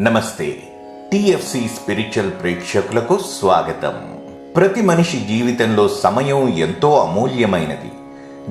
నమస్తే. TFC spiritual ప్రేక్షకులకు స్వాగతం. ప్రతి మనిషి జీవితంలో సమయం ఎంతో అమూల్యమైనది.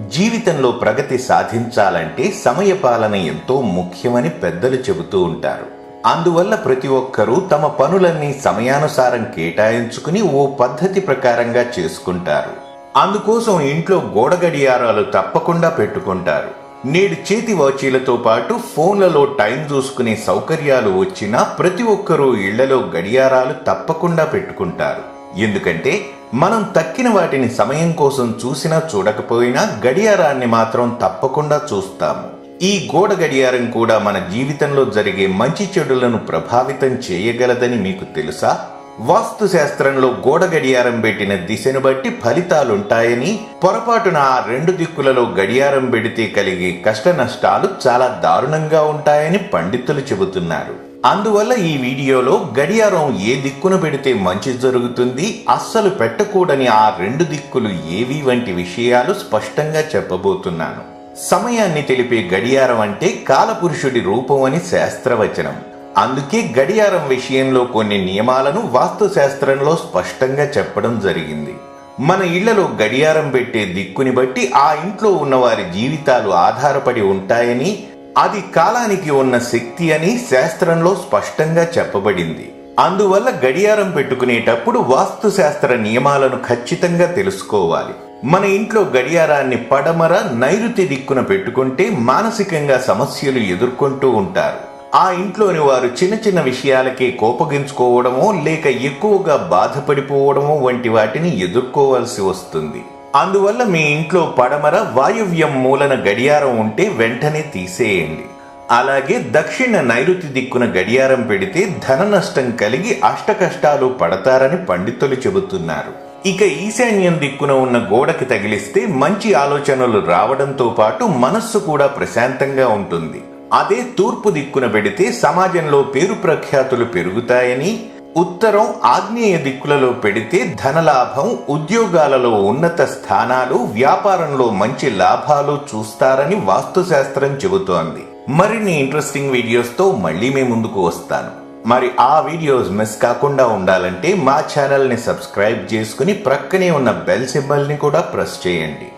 జీవితంలో ప్రగతి సాధించాలంటే సమయ పాలన ఎంతో ముఖ్యమని పెద్దలు చెబుతూ ఉంటారు. అందువల్ల ప్రతి ఒక్కరూ తమ పనులన్నీ సమయానుసారం కేటాయించుకుని ఓ పద్ధతి ప్రకారంగా చేసుకుంటారు. అందుకోసం ఇంట్లో గోడ గడియారాలు తప్పకుండా పెట్టుకుంటారు. నేడు చేతి వాచీలతో పాటు ఫోన్లలో టైం చూసుకునే సౌకర్యాలు వచ్చినా ప్రతి ఒక్కరూ ఇళ్ళలో గడియారాలు తప్పకుండా పెట్టుకుంటారు. ఎందుకంటే మనం తక్కిన వాటిని సమయం కోసం చూసినా చూడకపోయినా గడియారాన్ని మాత్రం తప్పకుండా చూస్తాము. ఈ గోడ గడియారం కూడా మన జీవితంలో జరిగే మంచి చెడులను ప్రభావితం చేయగలదని మీకు తెలుసా? వాస్తు శాస్త్రంలో గోడ గడియారం పెట్టిన దిశను బట్టి ఫలితాలుంటాయని పొరపాటున ఆ రెండు దిక్కులలో గడియారం పెడితే కలిగే కష్ట నష్టాలు చాలా దారుణంగా ఉంటాయని పండితులు చెబుతున్నారు. అందువల్ల ఈ వీడియోలో గడియారం ఏ దిక్కున పెడితే మంచి జరుగుతుంది అస్సలు పెట్టకూడని ఆ రెండు దిక్కులు ఏవి వంటి విషయాలు స్పష్టంగా చెప్పబోతున్నాను. సమయాన్ని తెలిపే గడియారం అంటే కాలపురుషుడి రూపం అని శాస్త్రవచనం. అందుకే గడియారం విషయంలో కొన్ని నియమాలను వాస్తు శాస్త్రంలో స్పష్టంగా చెప్పడం జరిగింది. మన ఇళ్ళలో గడియారం పెట్టే దిక్కుని బట్టి ఆ ఇంట్లో ఉన్న వారి జీవితాలు ఆధారపడి ఉంటాయని అది కాలానికి ఉన్న శక్తి అని శాస్త్రంలో స్పష్టంగా చెప్పబడింది. అందువల్ల గడియారం పెట్టుకునేటప్పుడు వాస్తు శాస్త్ర నియమాలను ఖచ్చితంగా తెలుసుకోవాలి. మన ఇంట్లో గడియారాన్ని పడమర నైరుతి దిక్కున పెట్టుకుంటే మానసికంగా సమస్యలు ఎదుర్కొంటూ ఉంటారు. ఆ ఇంట్లోని వారు చిన్న చిన్న విషయాలకే కోపగించుకోవడమో లేక ఎక్కువగా బాధపడిపోవడమో వంటి వాటిని ఎదుర్కోవాల్సి వస్తుంది. అందువల్ల మీ ఇంట్లో పడమర వాయువ్యం మూలన గడియారం ఉంటే వెంటనే తీసేయండి. అలాగే దక్షిణ నైరుతి దిక్కున గడియారం పెడితే ధన నష్టం కలిగి అష్టకష్టాలు పడతారని పండితులు చెబుతున్నారు. ఇక ఈశాన్యం దిక్కున ఉన్న గోడకి తగిలిస్తే మంచి ఆలోచనలు రావడంతో పాటు మనస్సు కూడా ప్రశాంతంగా ఉంటుంది. అదే తూర్పు దిక్కున పెడితే సమాజంలో పేరు ప్రఖ్యాతులు పెరుగుతాయని ఉత్తరం ఆగ్నేయ దిక్కులలో పెడితే ధనలాభం ఉద్యోగాలలో ఉన్నత స్థానాలు వ్యాపారంలో మంచి లాభాలు చూస్తారని వాస్తుశాస్త్రం చెబుతోంది. మరిన్ని ఇంట్రెస్టింగ్ వీడియోస్తో మళ్ళీ మీ ముందుకు వస్తాను. మరి ఆ వీడియోస్ మిస్ కాకుండా ఉండాలంటే మా ఛానల్ని సబ్స్క్రైబ్ చేసుకుని ప్రక్కనే ఉన్న బెల్ సింబల్ని కూడా ప్రెస్ చేయండి.